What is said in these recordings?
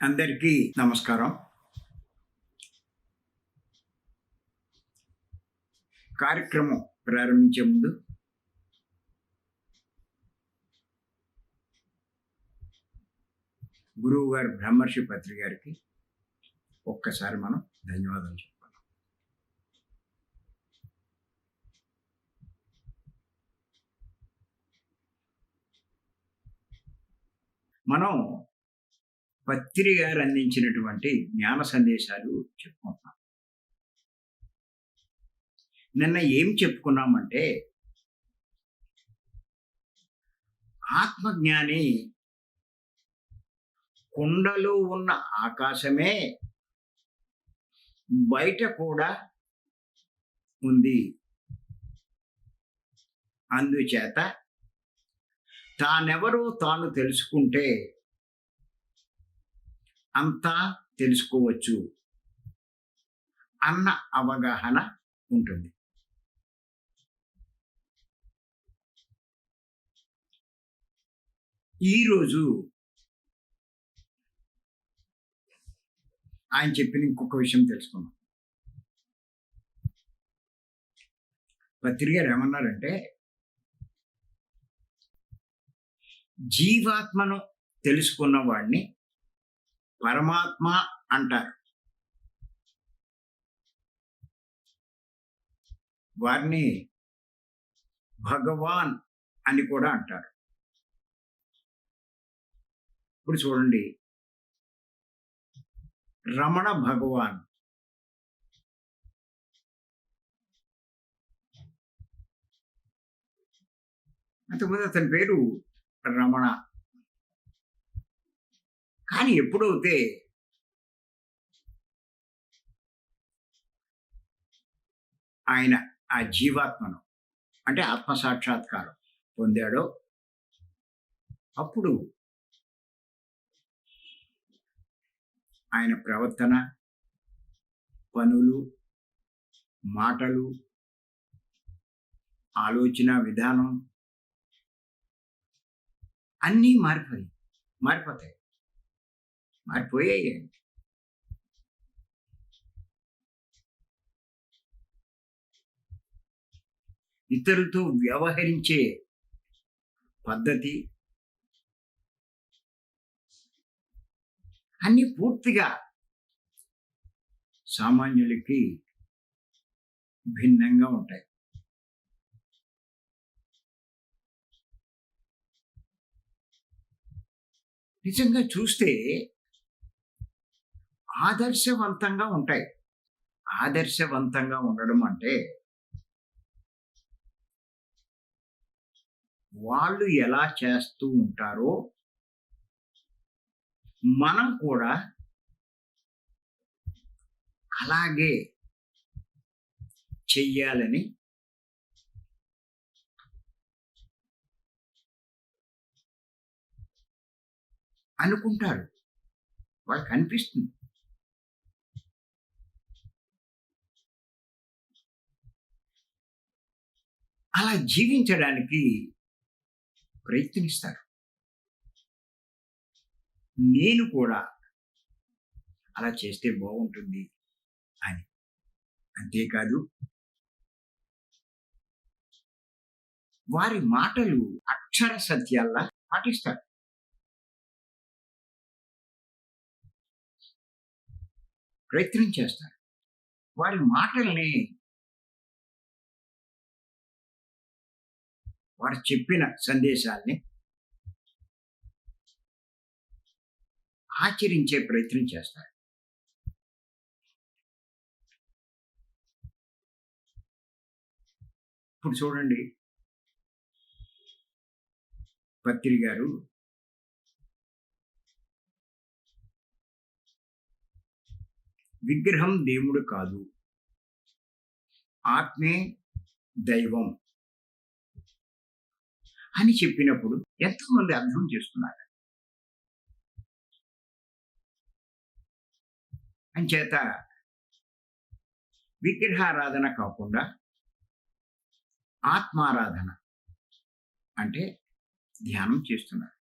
అందరికీ నమస్కారం. కార్యక్రమం ప్రారంభించే ముందు గురువు గారు బ్రహ్మర్షి పత్రి గారికి ఒక్కసారి మనం ధన్యవాదాలు చెప్పాలి మనం పత్రి గారు అందించినటువంటి జ్ఞాన సందేశాలు చెప్పుకుంటున్నాం. నిన్న ఏం చెప్పుకున్నామంటే ఆత్మజ్ఞాని కుండలో ఉన్న ఆకాశమే బయట కూడా ఉంది. అందుచేత తానెవరో తాను తెలుసుకుంటే అంతా తెలుసుకోవచ్చు అన్న అవగాహన ఉంటుంది. ఈరోజు ఆయన చెప్పిన ఇంకొక విషయం తెలుసుకున్నాం పత్రికారు ఏమన్నారంటే జీవాత్మను తెలుసుకున్న వాడిని పరమాత్మ అంటారు. వారిని భగవాన్ అని కూడా అంటారు. ఇప్పుడు చూడండి. రమణ భగవాన్. అంతకుముందు అతని పేరు రమణ. కానీ ఎప్పుడైతే ఆయన ఆ జీవాత్మను అంటే ఆత్మ సాక్షాత్కారం పొందాడో అప్పుడు ఆయన ప్రవర్తన పనులు మాటలు ఆలోచన విధానం అన్నీ మారిపోయి మారిపోతాయి. మారిపోయాయి ఇతరులతో వ్యవహరించే పద్ధతి అన్ని పూర్తిగా సామాన్యులకి భిన్నంగా ఉంటాయి. నిజంగా చూస్తే ఆదర్శవంతంగా ఉంటాయి. ఆదర్శవంతంగా ఉండడం అంటే వాళ్ళు ఎలా చేస్తూ ఉంటారో మనం కూడా అలాగే చెయ్యాలని అనుకుంటారు. వాళ్ళకి అనిపిస్తుంది. అలా జీవించడానికి ప్రయత్నిస్తారు. నేను కూడా అలా చేస్తే బాగుంటుంది అని. అంతేకాదు వారి మాటలు అక్షర సత్యాల్లా పాటిస్తారు. ప్రయత్నం చేస్తారు. వారి మాటల్ని వారు చెప్పిన సందేశాల్ని ఆచరించే ప్రయత్నం చేస్తారు. ఇప్పుడు చూడండి. పత్రి గారు విగ్రహం దేవుడు కాదు. ఆత్మే దైవం. అని చెప్పినప్పుడు ఎంతోమంది అర్థం చేసుకున్నారు. అంచేత విగ్రహారాధన కాకుండా ఆత్మారాధన అంటే ధ్యానం చేస్తున్నారు.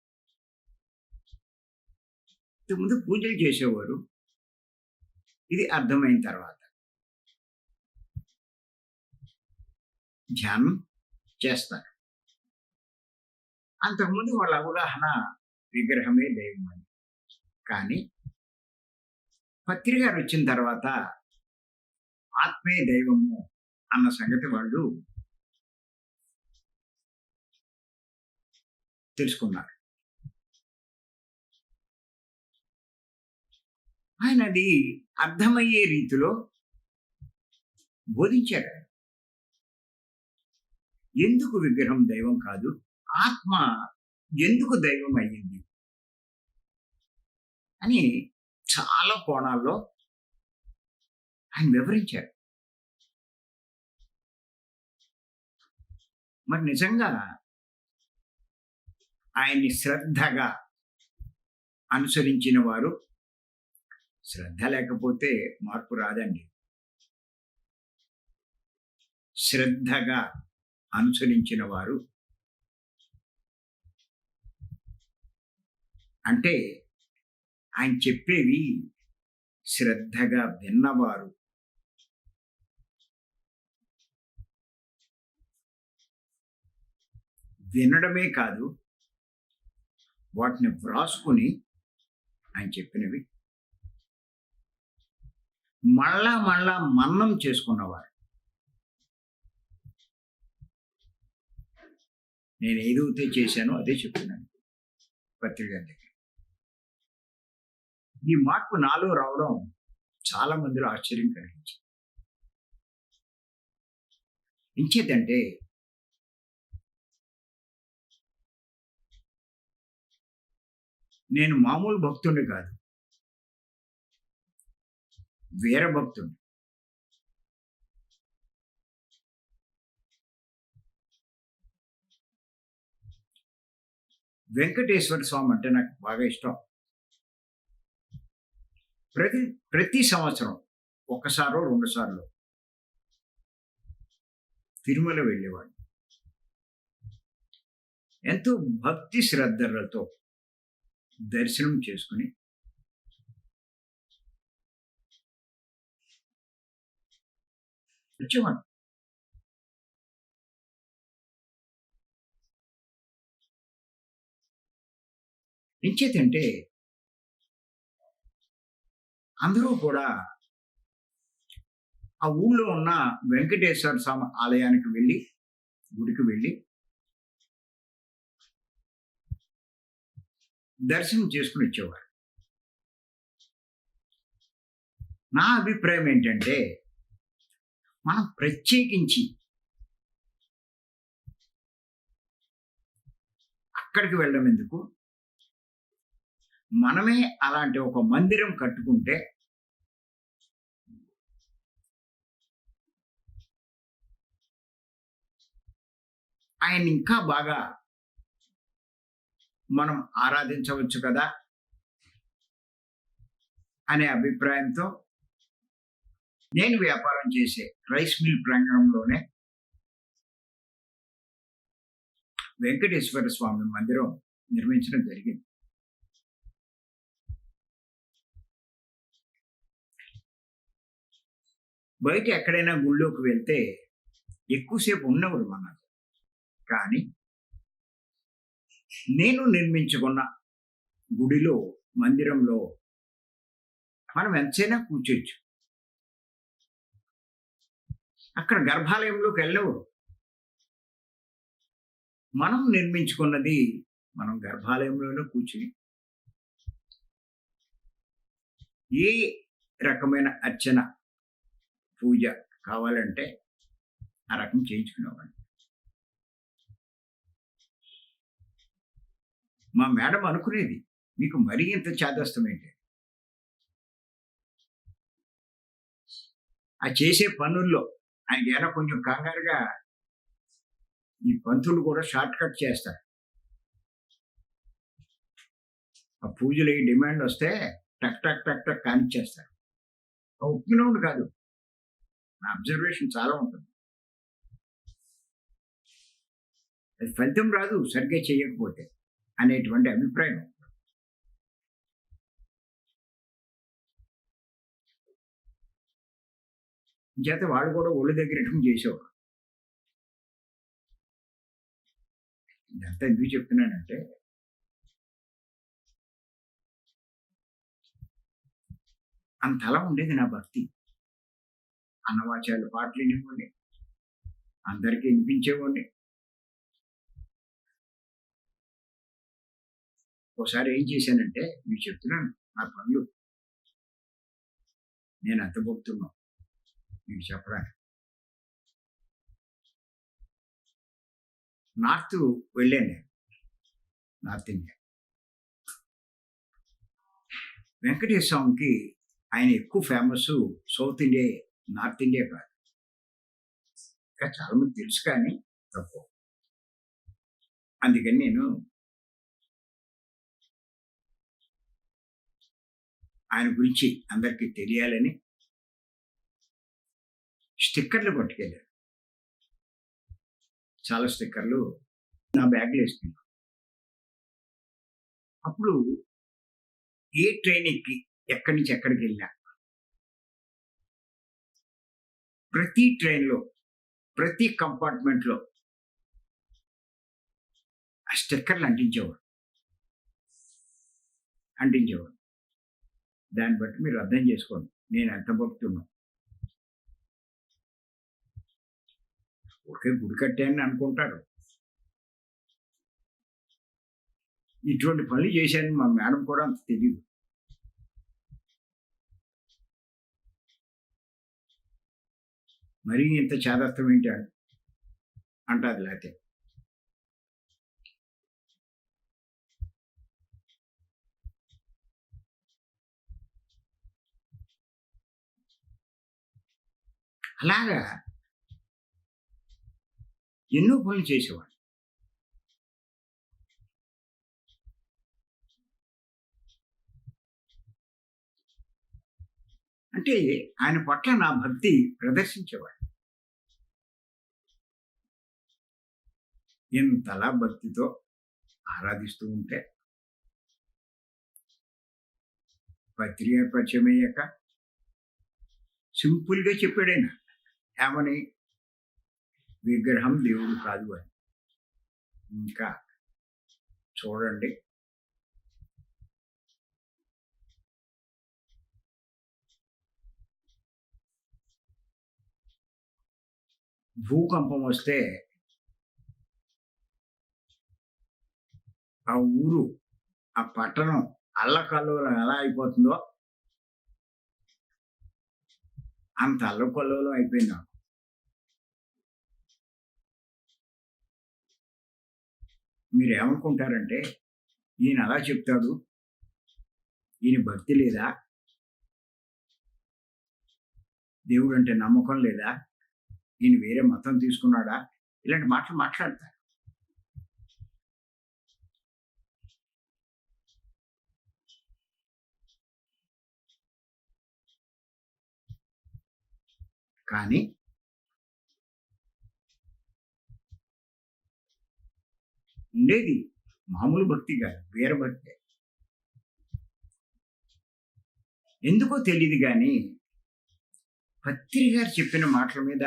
ఇంతకుముందు పూజలు చేసేవారు. ఇది అర్థమైన తర్వాత. ధ్యానం చేస్తారు. అంతకుముందు వాళ్ళ అవగాహన విగ్రహమే దైవం అని కానీ పత్రిక వచ్చిన తర్వాత ఆత్మే దైవము అన్న సంగతి వాళ్ళు తెలుసుకున్నారు. ఆయన అది అర్థమయ్యే రీతిలో బోధించాడు ఎందుకు విగ్రహం దైవం కాదు? ఆత్మ ఎందుకు దైవం అయ్యింది అని చాలా కోణాల్లో ఆయన వివరించారు. మరి నిజంగా ఆయన్ని శ్రద్ధగా అనుసరించిన వారు శ్రద్ధ లేకపోతే మార్పు రాదండి. శ్రద్ధగా అనుసరించిన వారు అంటే ఆయన చెప్పేవి శ్రద్ధగా విన్నవారు. వినడమే కాదు వాటిని వ్రాసుకుని ఆయన చెప్పినవి. మళ్ళా మళ్ళా మన్నం చేసుకున్నవారు. నేను ఏదైతే చేశానో అదే చెప్తున్నాను పత్రిక దగ్గర ఈ మార్పు నాలో రావడం చాలా మందిలో ఆశ్చర్యం కలిగించింది. ఇంకేదంటే నేను మామూలు భక్తుడిని కాదు. వీర భక్తుడిని. వెంకటేశ్వర స్వామి అంటే నాకు బాగా ఇష్టం. ప్రతి ప్రతి సంవత్సరం ఒకసారో రెండు సార్లు తిరుమల వెళ్ళేవాడు ఎంతో భక్తి శ్రద్ధలతో దర్శనం చేసుకుని వచ్చేవాడు ఎంచేతంటే అందరూ కూడా ఆ ఊళ్ళో ఉన్న వెంకటేశ్వర స్వామి ఆలయానికి వెళ్ళి గుడికి వెళ్ళి దర్శనం చేసుకుని వచ్చేవారు. నా అభిప్రాయం ఏంటంటే మనం ప్రత్యేకించి అక్కడికి వెళ్ళడం ఎందుకు? మనమే అలాంటి ఒక మందిరం కట్టుకుంటే ఆయన ఇంకా బాగా మనం ఆరాధించవచ్చు కదా? అనే అభిప్రాయంతో నేను వ్యాపారం చేసే రైస్ మిల్ ప్రాంగణంలోనే వెంకటేశ్వర స్వామి మందిరం నిర్మించడం జరిగింది. బయట ఎక్కడైనా గుళ్ళోకి వెళ్తే ఎక్కువసేపు ఉన్నవాడు మనకు కానీ నేను నిర్మించుకున్న గుడిలో మందిరంలో మనం ఎంతైనా కూర్చోవచ్చు. అక్కడ గర్భాలయంలోకి వెళ్ళవు మనం నిర్మించుకున్నది మనం గర్భాలయంలోనే కూర్చుని ఏ రకమైన అర్చన పూజ కావాలంటే ఆ రకం చేయించుకునేవాడిని. మా మేడం అనుకునేది మీకు మరీ ఇంత చేదస్తం ఏంటి? ఆ చేసే పనుల్లో ఆయన ఏమైనా కొంచెం కంగారుగా ఈ పంతులు కూడా షార్ట్ కట్ చేస్తారు. ఆ పూజలు ఈ డిమాండ్ వస్తే టక్ టక్ టక్ టక్ కానిచ్చేస్తారు. ఒప్పినోడు కాదు. నా అబ్జర్వేషన్ చాలా ఉంటుంది. అది ఫలితం రాదు సరిగ్గా చేయకపోతే. అనేటువంటి అభిప్రాయం. చేత వాళ్ళు కూడా ఒళ్ళు దగ్గర చేసేవారు. ఇదంతా ఎందుకు చెప్తున్నానంటే అంతలా ఉండేది నా భక్తి. అన్నవాచాలు పాటలు వినేవాడిని. అందరికీ వినిపించేవాడిని. ఒకసారి ఏం చేశానంటే మీకు చెప్తున్నాను నా పనులు నేను ఎంత భక్తున్నా మీకు చెప్పడానికి నార్త్ వెళ్ళాను నేను. North India. వెంకటేశ్వర స్వామికి ఆయన ఎక్కువ famous South India North India కాదు. ఇంకా చాలామంది తెలుసు కానీ తప్పు. అందుకని నేను ఆయన గురించి అందరికీ తెలియాలని స్టిక్కర్లు పట్టుకెళ్ళారు చాలా స్టిక్కర్లు నా బ్యాగ్లో వేసుకున్నాను. అప్పుడు ఏ ట్రైన్ ఎక్కి ఎక్కడి నుంచి ఎక్కడికి వెళ్ళినా ప్రతి ట్రైన్లో ప్రతి కంపార్ట్మెంట్లో ఆ స్టిక్కర్లు అంటించేవాడు. అంటించేవాడు. దాన్ని బట్టి మీరు అర్థం చేసుకోండి. నేను ఎంత భక్తున్నా. ఒకే గుడి కట్టాయని అనుకుంటారు. ఇటువంటి పనులు చేశాను. మా మేడం కూడా అంత తెలియదు మరీ ఇంత చాదస్తం ఏంటి అంటారు లేకపోతే అలాగా? ఎన్నో పనులు చేసేవాడు. అంటే ఆయన పట్ల నా భక్తి ప్రదర్శించేవాడు. ఎంతలా భక్తితో ఆరాధిస్తూ ఉంటే పత్రిక పరిచయం అయ్యాక సింపుల్గా చెప్పాడైనా. ఏమని విగ్రహం దేవుడు కాదు అని ఇంకా చూడండి భూకంపం వస్తే ఆ ఊరు ఆ పట్టణం అల్లకల్లోలం ఎలా అయిపోతుందో అంత అల్లకల్లోలం అయిపోయింది నాకు. మీరు ఏమనుకుంటారంటే ఈయన అలా చెప్తాడు? ఈయన భక్తి లేదా? దేవుడు అంటే నమ్మకం లేదా? ఈయన వేరే మతం తీసుకున్నాడా? ఇలాంటి మాటలు మాట్లాడతారు కానీ ఉండేది మామూలు భక్తి కాదు వేరే ఎందుకో తెలియదు కానీ పత్రి గారు చెప్పిన మాటల మీద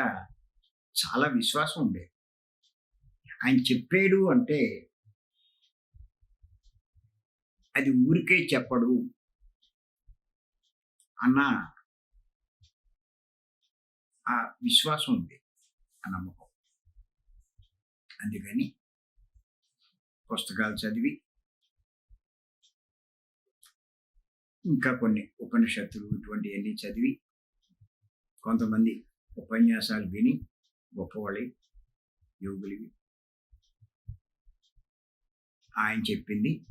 చాలా విశ్వాసం ఉండేది. ఆయన చెప్పాడు అంటే అది ఊరికే చెప్పడు అన్న ఆ విశ్వాసం ఉంది. ఆ నమ్మకం. అందుకని పుస్తకాలు చదివి ఇంకా కొన్ని ఉపనిషత్తులు ఇటువంటివన్నీ చదివి కొంతమంది ఉపన్యాసాలు విని గొప్పవాళ్ళి యోగులివి. ఆయన చెప్పింది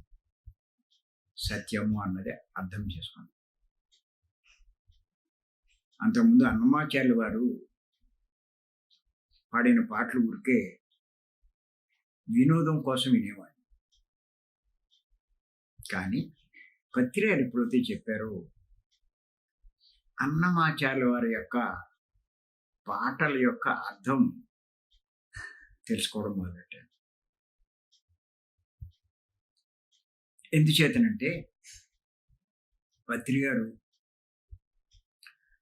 సత్యము అన్నదే అర్థం చేసుకోండి. అంతకుముందు అన్నమాచార్యులు వారు పాడిన పాటలు ఊరికే వినోదం కోసం వినేవాడు కానీ పత్రికారు ఎప్పుడైతే చెప్పారో అన్నమాచార్యుల వారి యొక్క పాటల యొక్క అర్థం తెలుసుకోవడం మొదలెట్టాను ఎందుచేతనంటే పత్రికారు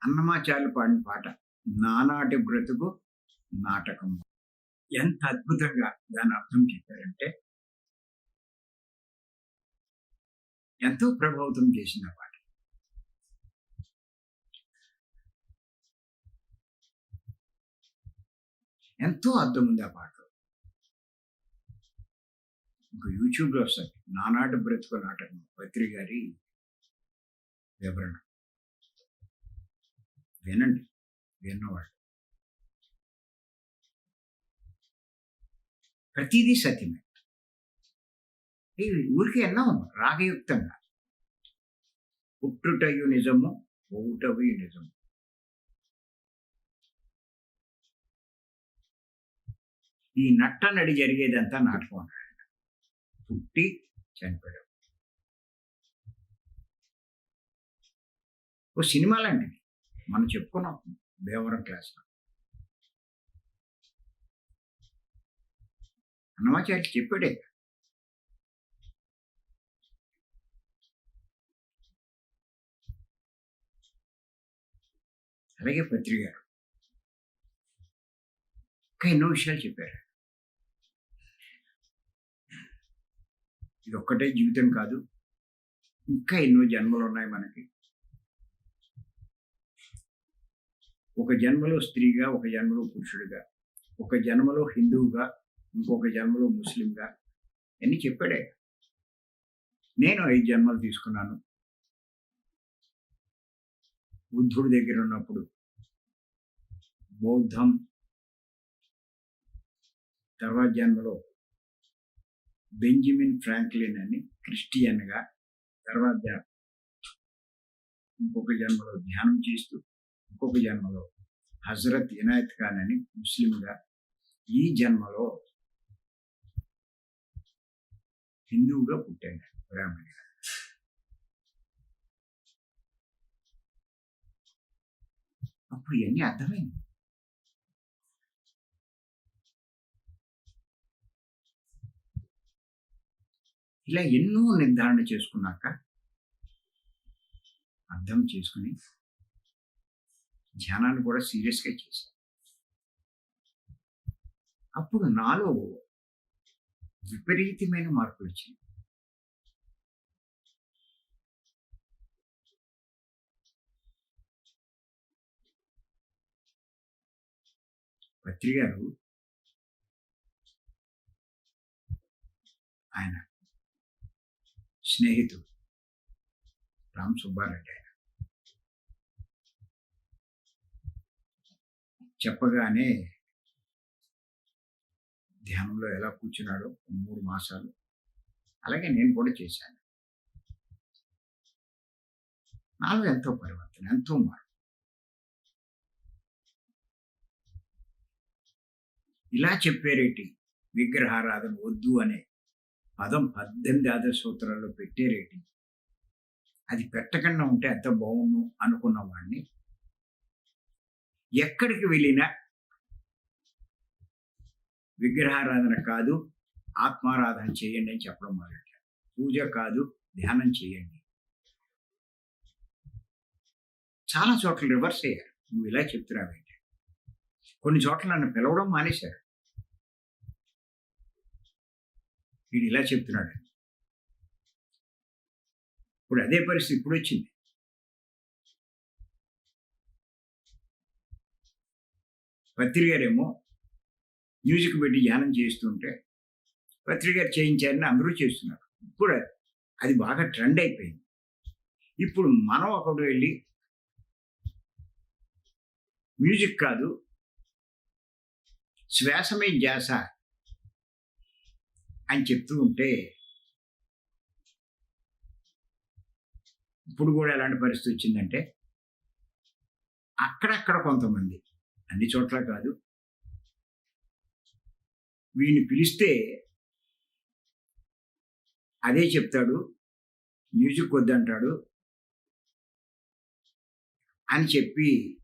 అన్నమాచార్యులు పాడిన పాట నానాటి బ్రతుకు నాటకం. ఎంత అద్భుతంగా దాని అర్థం చెప్పారంటే ఎంతో ప్రభావితం చేసిన పాట. ఎంతో అర్థం ఉంది ఆ పాట. ఇంకా యూట్యూబ్లో వస్తుంది నానాటి బ్రతుకు నాటకం పత్రి గారి వివరణ. వినండి విన్నవాళ్ళు ప్రతిదీ సత్యమే. ఊరికి ఊరికే ఎన్నో రాగయుక్తంగా. పుట్టుటయు నిజము పోవుటవి నిజము. ఈ నట్ట నడి జరిగేదంతా నాటకం అన్నాడు పుట్టి చనిపోయాడు. ఓ సినిమా లాంటిది. మనం చెప్పుకున్నాం భీమవరం క్లాస్లో అన్నమాచార్య చెప్పాడే. అలాగే పత్రి గారు. ఇంకా ఎన్నో విషయాలు చెప్పారు. ఇది ఒక్కటే జీవితం కాదు. ఇంకా ఎన్నో జన్మలు ఉన్నాయి మనకి. ఒక జన్మలో స్త్రీగా ఒక జన్మలో పురుషుడిగా ఒక జన్మలో హిందువుగా ఇంకొక జన్మలో ముస్లింగా అని చెప్పాడే. నేను ఐదు జన్మలు తీసుకున్నాను. బుద్ధుడి దగ్గర ఉన్నప్పుడు బౌద్ధం తర్వాత జన్మలో బెంజమిన్ ఫ్రాంక్లిన్ అని క్రిస్టియన్గా తర్వాత ఇంకొక జన్మలో ధ్యానం చేస్తూ ఇంకొక జన్మలో హజరత్ ఇనాయత్ ఖాన్ అని ముస్లింగా ఈ జన్మలో హిందువుగా పుట్టాడు బ్రాహ్మణిగా అప్పుడు ఇవన్నీ అర్థమైంది. ఇలా ఎన్నో నిర్ధారణ చేసుకున్నాక అర్థం చేసుకుని ధ్యానాన్ని కూడా సీరియస్గా చేశాను అప్పుడు నాలో విపరీతమైన మార్పులు వచ్చినాయి. పత్రి గారు ఆయన స్నేహితుడు రామ్ సుబ్బారెడ్డి ఆయన చెప్పగానే ధ్యానంలో ఎలా కూర్చున్నాడో మూడు మాసాలు. అలాగే నేను కూడా చేశాను. నాలో ఎంతో పరివర్తన ఎంతో మార్పు. ఇలా చెప్పారేటి విగ్రహారాధన వద్దు అనే పదం పద్దెనిమిది ఆదర్శ సూత్రాల్లో పెట్టారేటి. అది పెట్టకుండా ఉంటే ఎంత బాగుండు అనుకున్న వాడిని ఎక్కడికి వెళ్ళినా విగ్రహారాధన కాదు ఆత్మారాధన చేయండి అని చెప్పడం మొదలెట్టారు పూజ కాదు ధ్యానం చేయండి. చాలా చోట్ల రివర్స్ అయ్యారు. నువ్వు ఇలా చెప్తున్నావేంటి కొన్ని చోట్ల నన్ను పిలవడం మానేశారు. వీడు ఇలా చెప్తున్నాడు ఇప్పుడు అదే పరిస్థితి ఇప్పుడు వచ్చింది. పత్రి గారేమో మ్యూజిక్ పెట్టి ధ్యానం చేస్తుంటే పత్రి గారు చేయించారని అందరూ చేస్తున్నారు. ఇప్పుడు అది బాగా ట్రెండ్ అయిపోయింది. ఇప్పుడు మనం ఒకడు వెళ్ళి మ్యూజిక్ కాదు శ్వాసమే ధ్యాస అని చెప్తూ ఉంటే ఇప్పుడు కూడా ఎలాంటి పరిస్థితి వచ్చిందంటే అక్కడక్కడ కొంతమంది అన్ని చోట్ల కాదు. వీడిని పిలిస్తే అదే చెప్తాడు. మ్యూజిక్ వద్దంటాడు. అని చెప్పి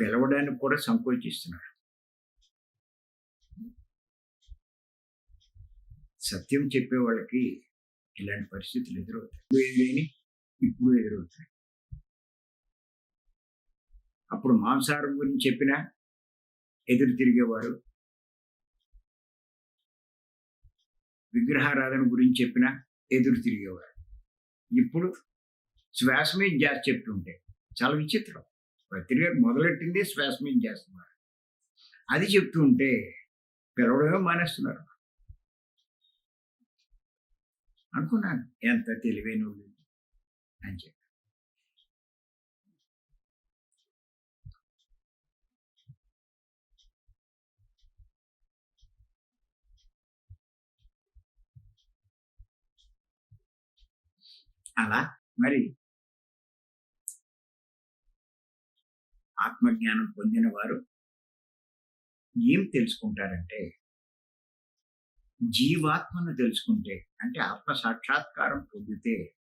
పిలవడానికి కూడా సంకోచిస్తున్నాడు. సత్యం చెప్పే వాళ్ళకి ఇలాంటి పరిస్థితులు ఎదురవుతాయి. ఇప్పుడు ఇప్పుడు ఎదురవుతాయి. అప్పుడు మాంసాహారం గురించి చెప్పినా ఎదురు తిరిగేవారు. విగ్రహారాధన గురించి చెప్పినా ఎదురు తిరిగేవారు. ఇప్పుడు శ్వాస మీద జాస్ చెప్తుంటే చాలా విచిత్రం. పత్రిక మొదలెట్టింది శ్వాస మీద చేస్తున్నారు. అది చెప్తుంటే పిలవడమే మానేస్తున్నారు. అనుకున్నాను ఎంత తెలివైన అని చెప్పి. అలా మరి ఆత్మజ్ఞానం పొందిన వారు ఏం తెలుసుకుంటారంటే జీవాత్మను తెలుసుకుంటే అంటే ఆత్మ సాక్షాత్కారం పొందితే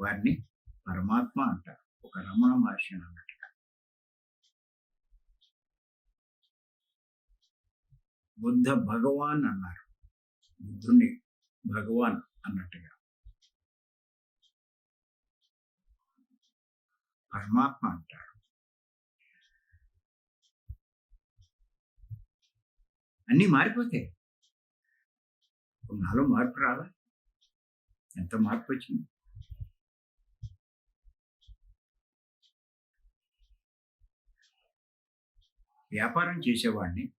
వారిని పరమాత్మ అంటారు. ఒక రమణ మహర్షి అన్నట్టుగా. బుద్ధ భగవాన్ అన్నారు. బుద్ధుణ్ణి భగవాన్ అన్నట్టుగా. పరమాత్మ అంటాడు. అన్నీ మారిపోతాయి. నాలో మార్పు రాదా? ఎంత మార్పు వచ్చింది? వ్యాపారం చేసేవాడిని.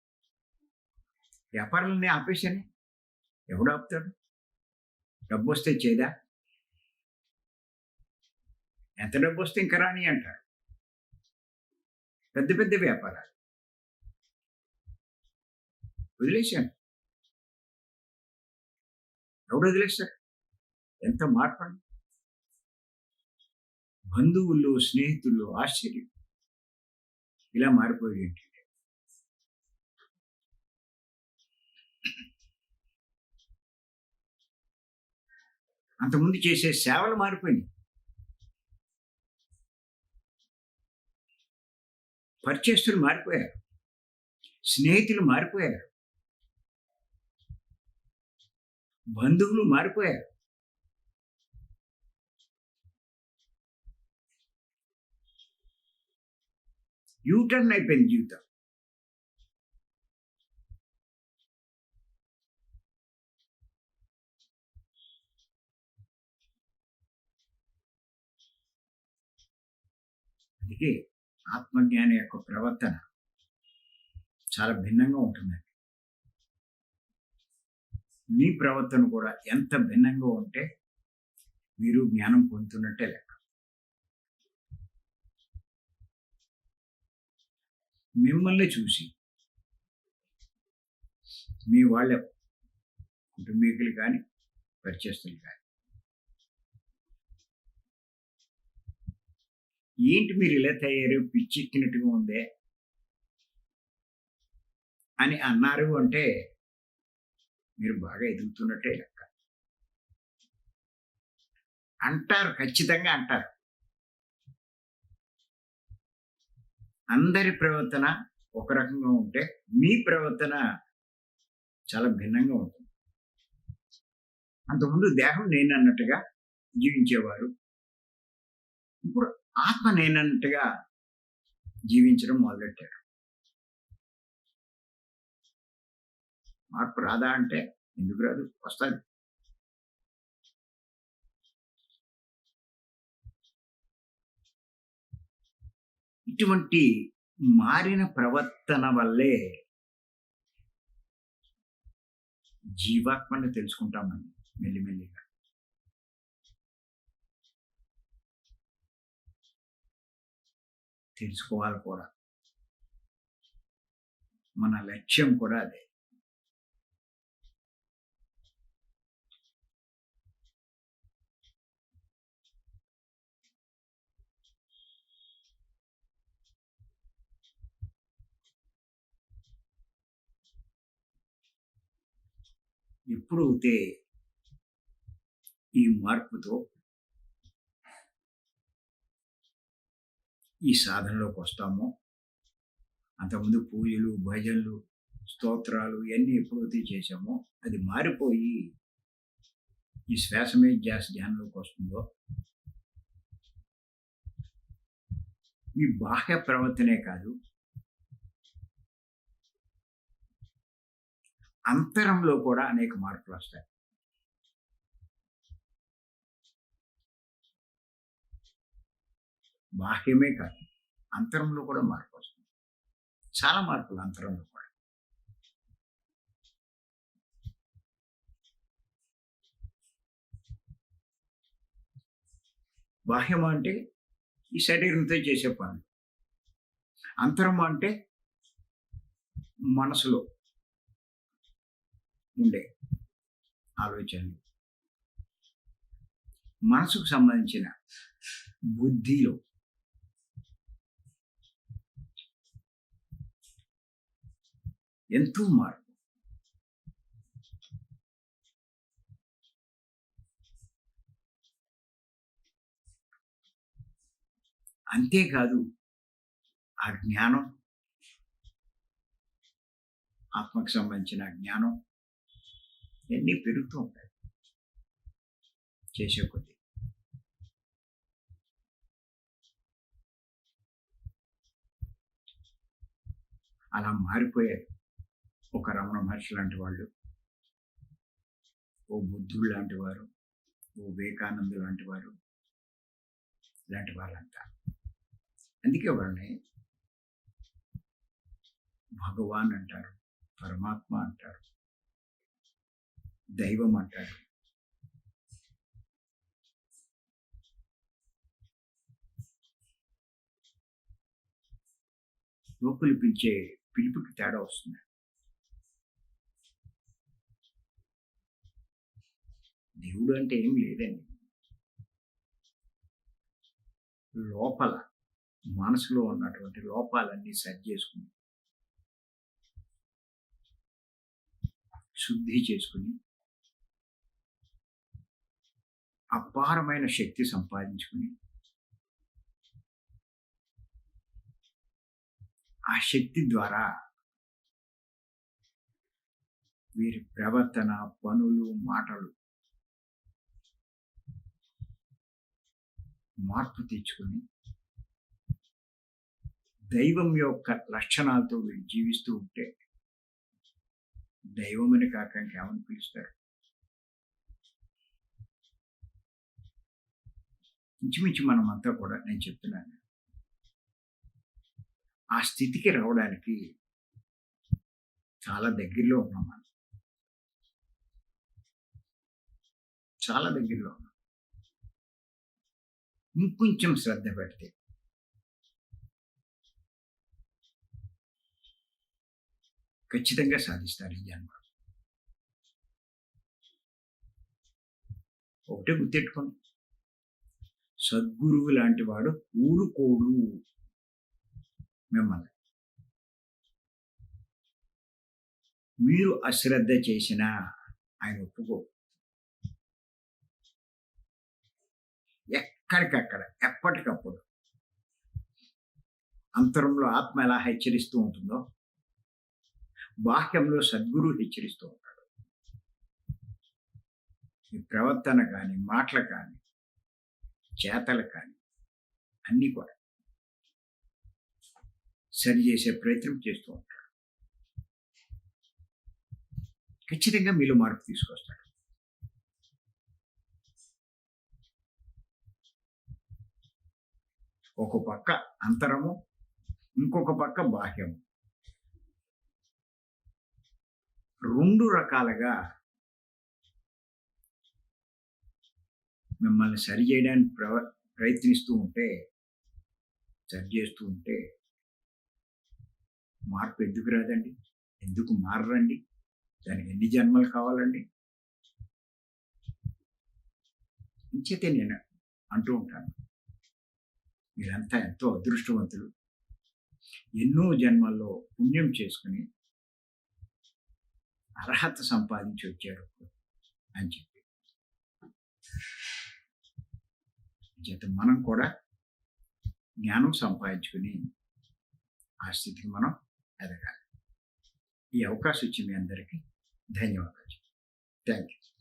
వ్యాపారాలన్నీ ఆపేశాను. ఎవడు ఆపుతాడు? డబ్బు వస్తే చేదా? ఎంత డబ్బు వస్తే ఇంకా రాని అంటారు. పెద్ద పెద్ద వ్యాపారాలు. వదిలేశాను. ఎవడు వదిలేశారు ఎంత మార్పండి బంధువులు స్నేహితులు ఆశ్చర్యం. ఇలా మారిపోయి ఏంటంటే అంతకుముందు చేసే సేవలు మారిపోయినాయి. పరిచయస్తులు మారిపోయారు. స్నేహితులు మారిపోయారు. బంధువులు మారిపోయారు. యూటర్న్ అయిపోయింది జీవితం. అందుకే ఆత్మజ్ఞాని యొక్క ప్రవర్తన చాలా భిన్నంగా ఉంటుందండి మీ ప్రవర్తన కూడా ఎంత భిన్నంగా ఉంటే మీరు జ్ఞానం పొందుతున్నట్టే లెక్క. మిమ్మల్ని చూసి మీ వాళ్ళ కుటుంబీకులు కానీ పరిచయస్తులు కానీ ఏంటి మీరు ఇలా తయారు? పిచ్చెక్కినట్టుగా ఉందే? అని అన్నారు అంటే మీరు బాగా ఎదుగుతున్నట్టే లెక్క. అంటారు ఖచ్చితంగా అంటారు. అందరి ప్రవర్తన ఒక రకంగా ఉంటే మీ ప్రవర్తన చాలా భిన్నంగా ఉంటుంది. అంతకుముందు దేహం నేను అన్నట్టుగా జీవించేవారు. ఇప్పుడు ఆత్మ నేనంటగా జీవించడం మొదలెట్టారు మార్పు రాదా అంటే ఎందుకు రాదు? వస్తుంది ఇటువంటి మారిన ప్రవర్తన వల్లే జీవాత్మని తెలుసుకుంటామని మెల్లిమెల్లిగా. తెలుసుకోవాలి కూడా. మన లక్ష్యం కూడా అదే. ఎప్పుడైతే ఈ మార్పుతో ఈ సాధనలోకి వస్తామో అంతకుముందు పూజలు భజనలు స్తోత్రాలు ఇవన్నీ ఎప్పుడైతే చేశామో అది మారిపోయి ఈ శ్వాసమే ధ్యాస ధ్యానంలోకి వస్తుందో మీ బాహ్య ప్రవర్తనే కాదు అంతరంలో కూడా అనేక మార్పులు వస్తాయి బాహ్యమే కాదు అంతరంలో కూడా మార్పు వస్తుంది. చాలా మార్పులు అంతరంలో కూడా. బాహ్యం అంటే ఈ శరీరంతో చేసే పనులు అంతరం అంటే మనసులో ఉండే ఆలోచనలు. మనసుకు సంబంధించిన బుద్ధిలో ఎంతో మార్పు. అంతేకాదు ఆ జ్ఞానం ఆత్మకు సంబంధించిన జ్ఞానం ఇవన్నీ పెరుగుతూ ఉంటాయి. చేసే కొద్ది. అలా మారిపోయారు ఒక రమణ మహర్షి లాంటి వాళ్ళు ఓ బుద్ధుడు లాంటి వారు ఓ వివేకానంద లాంటి వారు ఇలాంటి వాళ్ళంతా. అందుకే వాళ్ళని భగవాన్ అంటారు పరమాత్మ అంటారు దైవం అంటారు. లోపలి పిలిచే పిలుపుకి తేడా వస్తుంది. దేవుడు అంటే ఏం లేదండి. లోపల మనసులో ఉన్నటువంటి లోపాలన్నీ సరి చేసుకుని శుద్ధి చేసుకుని అపారమైన శక్తి సంపాదించుకుని ఆ శక్తి ద్వారా వీరి ప్రవర్తన పనులు మాటలు మార్పు తెచ్చుకొని దైవం యొక్క లక్షణాలతో వీళ్ళు జీవిస్తూ ఉంటే దైవం అని కాక ఇంకేమని పిలుస్తారు? ఇంచుమించు మనమంతా కూడా నేను చెప్తున్నాను. ఆ స్థితికి రావడానికి చాలా దగ్గరలో ఉన్నాం మనం. చాలా దగ్గరలో ఉన్నాం. ఇంకొంచెం శ్రద్ధ పెడితే. ఖచ్చితంగా సాధిస్తారు ఈ జన్మ. ఒకటే గుర్తెట్టుకోండి. సద్గురువు లాంటి వాడు ఊరుకోడు మిమ్మల్ని. మీరు అశ్రద్ధ చేసినా ఆయన ఒప్పుకో ఎక్కడికక్కడ ఎప్పటికప్పుడు. అంతరంలో ఆత్మ ఎలా హెచ్చరిస్తూ ఉంటుందో బాహ్యంలో సద్గురు హెచ్చరిస్తూ ఉంటాడు. ఈ ప్రవర్తన కానీ మాటలు కానీ చేతలు కానీ అన్నీ కూడా సరి చేసే ప్రయత్నం చేస్తూ ఉంటాడు. ఖచ్చితంగా మీలో మార్పు తీసుకొస్తాడు. ఒక పక్క అంతరము ఇంకొక పక్క బాహ్యము. రెండు రకాలుగా మిమ్మల్ని సరి చేయడానికి ప్రవ ప్రయత్నిస్తూ ఉంటే సరి చేస్తూ ఉంటే మార్పు ఎందుకు రాదండి? ఎందుకు మారరండి? దానికి ఎన్ని జన్మలు కావాలండి? ఇంచేతే నేను అంటూ ఉంటాను. మీరంతా ఎంతో అదృష్టవంతులు. ఎన్నో జన్మల్లో పుణ్యం చేసుకుని అర్హత సంపాదించి వచ్చారు అని చెప్పి. చేత మనం కూడా జ్ఞానం సంపాదించుకుని ఆ స్థితికి మనం ఎదగాలి. ఈ అవకాశం ఇచ్చి మీ అందరికీ ధన్యవాదాలు. Thank you